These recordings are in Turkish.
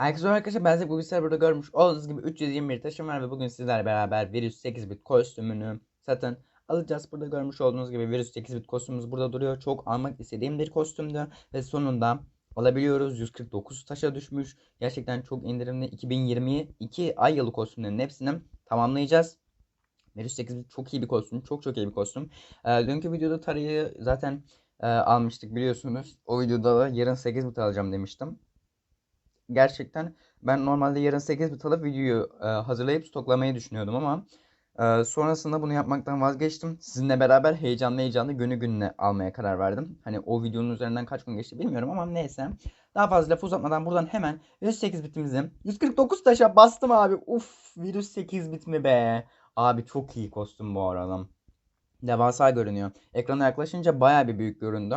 Herkese arkadaşlar ben size bilgisayar burada görmüş olduğunuz gibi 321 taşım var ve bugün sizlerle beraber Virüs 8 bit kostümünü satın alacağız. Burada görmüş olduğunuz gibi Virüs 8 bit kostümümüz burada duruyor. Çok almak istediğim bir kostümdü ve sonunda alabiliyoruz. 149 taşa düşmüş. Gerçekten çok indirimli. 2022 ay yılı kostümlerin hepsini tamamlayacağız. Virüs 8 bit çok iyi bir kostüm. Çok çok iyi bir kostüm. Ee, dünkü videoda Tarı'yı zaten e, almıştık biliyorsunuz. O videoda da yarın 8 bit alacağım demiştim gerçekten ben normalde yarın 8 bit alıp videoyu e, hazırlayıp stoklamayı düşünüyordum ama e, sonrasında bunu yapmaktan vazgeçtim. Sizinle beraber heyecanlı heyecanlı günü gününe almaya karar verdim. Hani o videonun üzerinden kaç gün geçti bilmiyorum ama neyse. Daha fazla laf uzatmadan buradan hemen 108 bitimizi 149 taşa bastım abi. Uf virüs 8 bit mi be. Abi çok iyi kostüm bu arada. Devasa görünüyor. Ekrana yaklaşınca baya bir büyük göründü.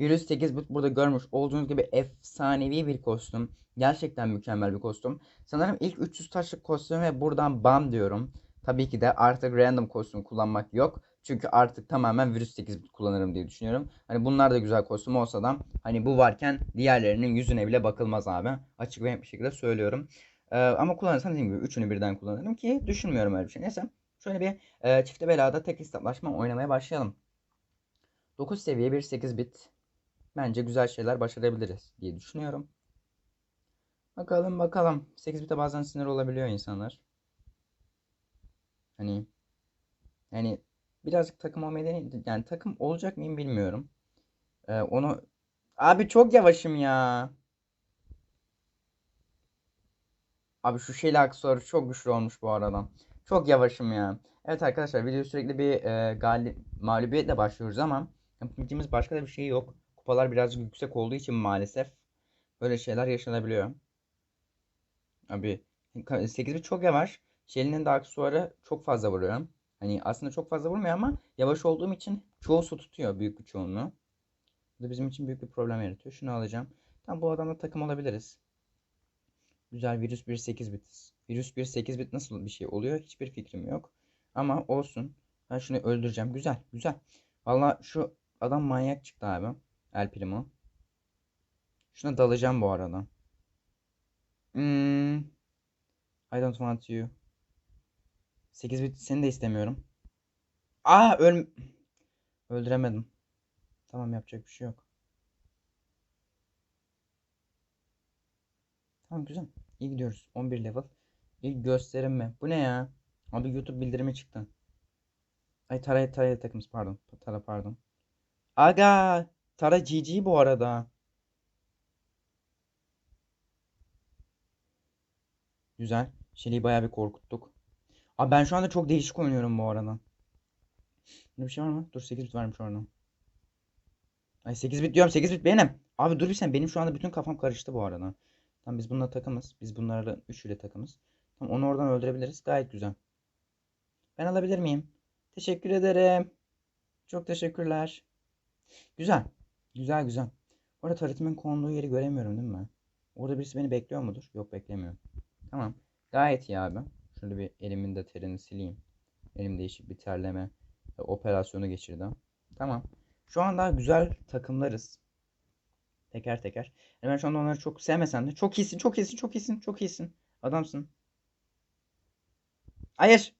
Virüs 8 bit burada görmüş olduğunuz gibi efsanevi bir kostüm. Gerçekten mükemmel bir kostüm. Sanırım ilk 300 taşlık kostüm ve buradan bam diyorum. Tabii ki de artık random kostüm kullanmak yok. Çünkü artık tamamen virüs 8 bit kullanırım diye düşünüyorum. Hani bunlar da güzel kostüm olsa da hani bu varken diğerlerinin yüzüne bile bakılmaz abi. Açık ve bir şekilde söylüyorum. Ee, ama kullanırsam dediğim gibi üçünü birden kullanırım ki düşünmüyorum öyle bir şey. Neyse şöyle bir e, çifte belada tek hesaplaşma oynamaya başlayalım. 9 seviye bir 8 bit bence güzel şeyler başarabiliriz diye düşünüyorum. Bakalım bakalım. 8 bite bazen sinir olabiliyor insanlar. Hani yani birazcık takım olmayı. Yani takım olacak mıyım bilmiyorum. Ee, onu abi çok yavaşım ya. Abi şu şeyle aksesuarı çok güçlü olmuş bu arada. Çok yavaşım ya. Evet arkadaşlar video sürekli bir e, galip mağlubiyetle başlıyoruz ama yapabildiğimiz başka da bir şey yok. Kupalar birazcık yüksek olduğu için maalesef böyle şeyler yaşanabiliyor. Abi 8 bit çok yavaş. Shelly'nin de aksesuarı çok fazla vuruyor. Hani aslında çok fazla vurmuyor ama yavaş olduğum için çoğu su tutuyor büyük bir çoğunluğu. Bu da bizim için büyük bir problem yaratıyor. Şunu alacağım. Tam bu adamla takım olabiliriz. Güzel virüs 1.8 bit. Virüs 1.8 bit nasıl bir şey oluyor? Hiçbir fikrim yok. Ama olsun. Ben şunu öldüreceğim. Güzel, güzel. Valla şu adam manyak çıktı abi. El Primo. Şuna dalacağım bu arada. Hmm. I don't want you. 8 bit seni de istemiyorum. Aa öl öldüremedim. Tamam yapacak bir şey yok. Tamam güzel. İyi gidiyoruz. 11 level. İlk gösterim mi? Bu ne ya? Abi YouTube bildirimi çıktı. Ay Tara Tara takımız pardon. Tara pardon. Aga Tara GG bu arada. Güzel. Shelly'i bayağı bir korkuttuk. Abi ben şu anda çok değişik oynuyorum bu arada. Burada bir şey var mı? Dur 8 bit varmış orada. Ay 8 bit diyorum 8 bit benim. Abi dur bir sen benim şu anda bütün kafam karıştı bu arada. Tamam biz bununla takımız. Biz bunlarla üçüyle takımız. Tamam onu oradan öldürebiliriz. Gayet güzel. Ben alabilir miyim? Teşekkür ederim. Çok teşekkürler. Güzel. Güzel güzel. Orada turretimin konduğu yeri göremiyorum değil mi? Orada birisi beni bekliyor mudur? Yok beklemiyorum. Tamam. Gayet iyi abi. Şöyle bir elimin de terini sileyim. Elim değişik bir terleme operasyonu geçirdim. Tamam. Şu anda güzel takımlarız. Teker teker. Yani ben şu anda onları çok sevmesem de çok iyisin, çok iyisin, çok iyisin, çok iyisin. Adamsın. Hayır.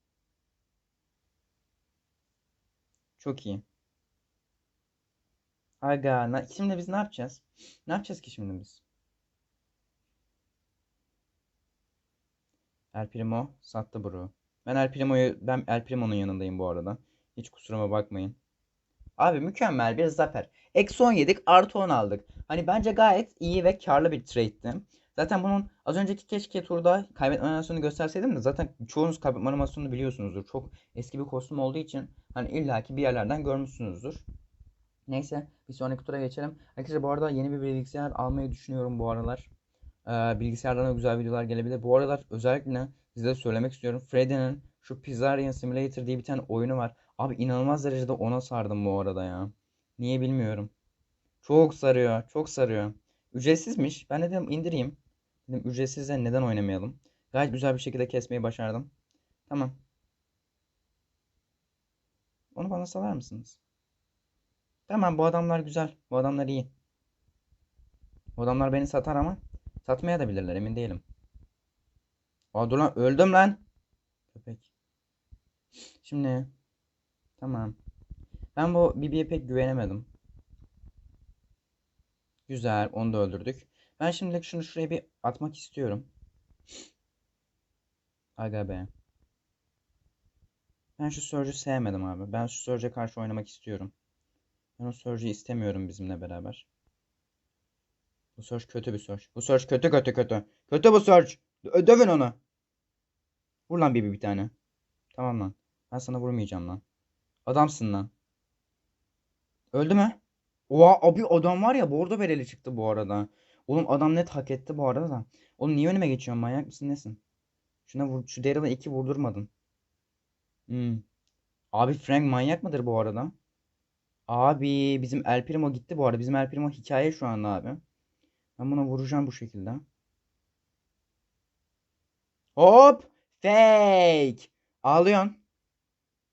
Çok iyi. Aga, şimdi biz ne yapacağız? Ne yapacağız ki şimdi biz? El Primo sattı bro. Ben El Primo'yu ben El Primo'nun yanındayım bu arada. Hiç kusuruma bakmayın. Abi mükemmel bir zafer. Eksi 10 yedik artı 10 aldık. Hani bence gayet iyi ve karlı bir trade'ti. Zaten bunun az önceki keşke turda kaybetme animasyonunu gösterseydim de zaten çoğunuz kaybetme animasyonunu biliyorsunuzdur. Çok eski bir kostüm olduğu için hani illaki bir yerlerden görmüşsünüzdür. Neyse bir sonraki tura geçelim. Arkadaşlar bu arada yeni bir bilgisayar almayı düşünüyorum bu aralar. Ee, bilgisayardan da güzel videolar gelebilir. Bu aralar özellikle size söylemek istiyorum. Freddy'nin şu Pizzarian Simulator diye bir tane oyunu var. Abi inanılmaz derecede ona sardım bu arada ya. Niye bilmiyorum. Çok sarıyor. Çok sarıyor. Ücretsizmiş. Ben de dedim indireyim. Dedim ücretsizse neden oynamayalım. Gayet güzel bir şekilde kesmeyi başardım. Tamam. Onu bana salar mısınız? Tamam bu adamlar güzel. Bu adamlar iyi. Bu adamlar beni satar ama Satmaya da bilirler emin değilim. Aa dur lan öldüm lan. Köpek. Şimdi tamam. Ben bu Bibi'ye pek güvenemedim. Güzel onu da öldürdük. Ben şimdilik şunu şuraya bir atmak istiyorum. Aga be. Ben şu Surge'ü sevmedim abi. Ben şu Surge'e karşı oynamak istiyorum. Ben o Surge'ü istemiyorum bizimle beraber. Bu Surge kötü bir Surge. Bu Surge kötü kötü kötü. Kötü bu Surge. Dö- Dövün onu. Vur lan Bibi bir tane. Tamam lan. Ben sana vurmayacağım lan. Adamsın lan. Öldü mü? Oha abi adam var ya bordo bereli çıktı bu arada. Oğlum adam net hak etti bu arada da. Oğlum niye önüme geçiyorsun manyak mısın nesin? Şuna vur, şu Daryl'a iki vurdurmadın. Hmm. Abi Frank manyak mıdır bu arada? Abi bizim El Primo gitti bu arada. Bizim El Primo hikaye şu anda abi. Ben buna vuracağım bu şekilde. Hop! Fake! Ağlıyorsun.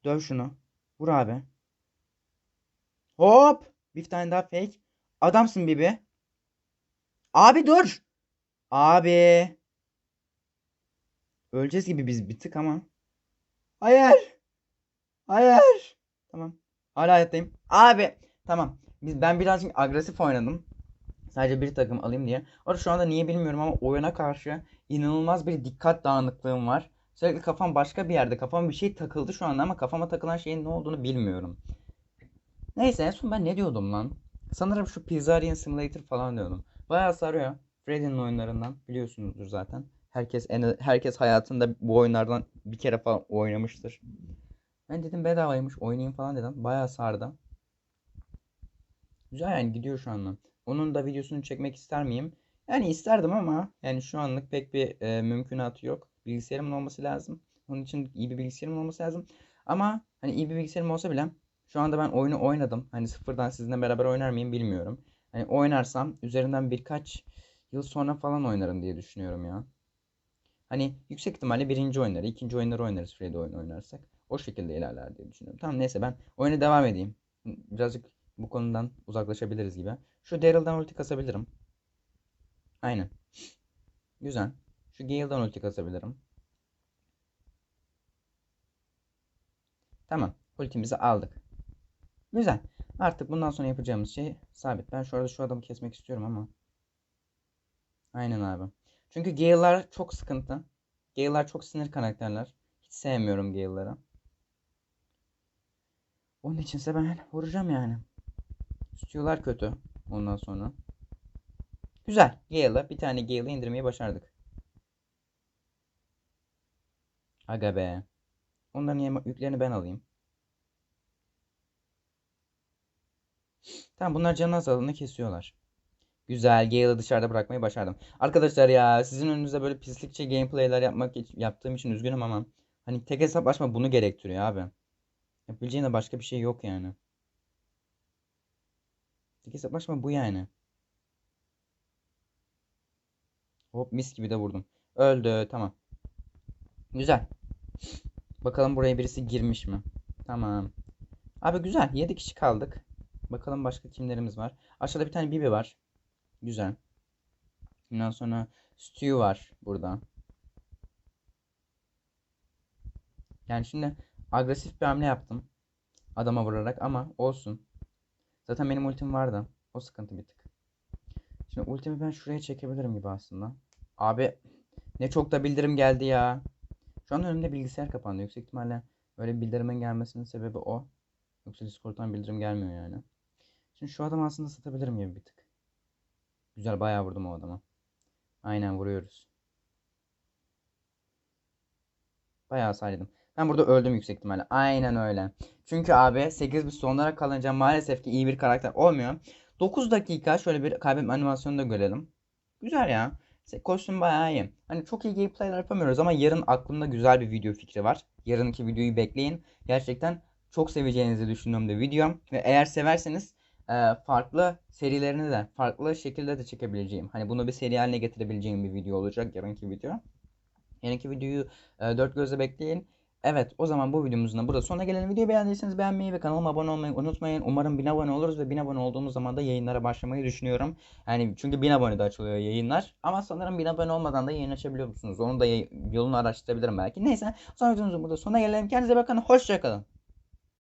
Döv şunu. Vur abi. Hop! Bir tane daha fake. Adamsın Bibi. Abi dur. Abi. Öleceğiz gibi biz bir tık ama. Hayır. Hayır. Tamam. Hala hayattayım. Abi. Tamam. Biz, ben birazcık agresif oynadım. Sadece bir takım alayım diye. Orada şu anda niye bilmiyorum ama oyuna karşı inanılmaz bir dikkat dağınıklığım var. Sürekli kafam başka bir yerde. Kafama bir şey takıldı şu anda ama kafama takılan şeyin ne olduğunu bilmiyorum. Neyse en son ben ne diyordum lan? Sanırım şu Pizzarian Simulator falan diyordum. Bayağı sarıyor. Freddy'nin oyunlarından biliyorsunuzdur zaten. Herkes en herkes hayatında bu oyunlardan bir kere falan oynamıştır. Ben dedim bedavaymış oynayayım falan dedim. Bayağı sardı. Güzel yani gidiyor şu anda. Onun da videosunu çekmek ister miyim? Yani isterdim ama yani şu anlık pek bir e, mümkünatı yok. Bilgisayarımın olması lazım. Onun için iyi bir bilgisayarım olması lazım. Ama hani iyi bir bilgisayarım olsa bile şu anda ben oyunu oynadım. Hani sıfırdan sizinle beraber oynar mıyım bilmiyorum. Hani oynarsam üzerinden birkaç yıl sonra falan oynarım diye düşünüyorum ya. Hani yüksek ihtimalle birinci oyunları, ikinci oyunları oynarız Freddy oyunu oynarsak. O şekilde ilerler diye düşünüyorum. Tamam neyse ben oyuna devam edeyim. Birazcık bu konudan uzaklaşabiliriz gibi. Şu Daryl'dan ulti kasabilirim. Aynen. Güzel. Şu Gale'dan ulti kasabilirim. Tamam. Ultimizi aldık. Güzel. Artık bundan sonra yapacağımız şey sabit. Ben şu arada şu adamı kesmek istiyorum ama. Aynen abi. Çünkü Gale'lar çok sıkıntı. Gale'lar çok sinir karakterler. Hiç sevmiyorum Gale'ları. Onun içinse ben vuracağım yani. Stew'lar kötü. Ondan sonra. Güzel. Gale'ı bir tane Gale'ı indirmeyi başardık. Aga be. Onların yüklerini ben alayım. Tamam bunlar canı azalığını kesiyorlar. Güzel. Gale'ı dışarıda bırakmayı başardım. Arkadaşlar ya sizin önünüzde böyle pislikçe gameplay'ler yapmak yaptığım için üzgünüm ama hani tek hesap açma bunu gerektiriyor abi. Yapabileceğin de başka bir şey yok yani. Tek hesap açma bu yani. Hop mis gibi de vurdum. Öldü. Tamam. Güzel. Bakalım buraya birisi girmiş mi? Tamam. Abi güzel. 7 kişi kaldık. Bakalım başka kimlerimiz var. Aşağıda bir tane Bibi var. Güzel. Ondan sonra Stu var burada. Yani şimdi agresif bir hamle yaptım. Adama vurarak ama olsun. Zaten benim ultim vardı. O sıkıntı bir tık. Şimdi ultimi ben şuraya çekebilirim gibi aslında. Abi ne çok da bildirim geldi ya. Şu an önümde bilgisayar kapandı. Yüksek ihtimalle öyle bildirimin gelmesinin sebebi o. Yoksa Discord'dan bildirim gelmiyor yani. Şimdi şu adamı aslında satabilirim gibi bir tık. Güzel bayağı vurdum o adama. Aynen vuruyoruz. Bayağı saydım. Ben burada öldüm yüksek ihtimalle. Aynen öyle. Çünkü abi 8 bir sonlara kalınca maalesef ki iyi bir karakter olmuyor. 9 dakika şöyle bir kaybetme animasyonu da görelim. Güzel ya. Kostüm bayağı iyi. Hani çok iyi gameplayler yapamıyoruz ama yarın aklımda güzel bir video fikri var. Yarınki videoyu bekleyin. Gerçekten çok seveceğinizi düşündüğüm de video. Ve eğer severseniz e, farklı serilerini de farklı şekilde de çekebileceğim. Hani bunu bir seri haline getirebileceğim bir video olacak yarınki video. Yarınki videoyu e, dört gözle bekleyin. Evet o zaman bu videomuzun da burada sonuna gelelim. Videoyu beğendiyseniz beğenmeyi ve kanalıma abone olmayı unutmayın. Umarım 1000 abone oluruz ve 1000 abone olduğumuz zaman da yayınlara başlamayı düşünüyorum. Yani çünkü 1000 abonede açılıyor yayınlar. Ama sanırım 1000 abone olmadan da yayın açabiliyor musunuz? Onu da yolunu araştırabilirim belki. Neyse sonra videomuzun burada sonuna gelelim. Kendinize bakın. Hoşçakalın.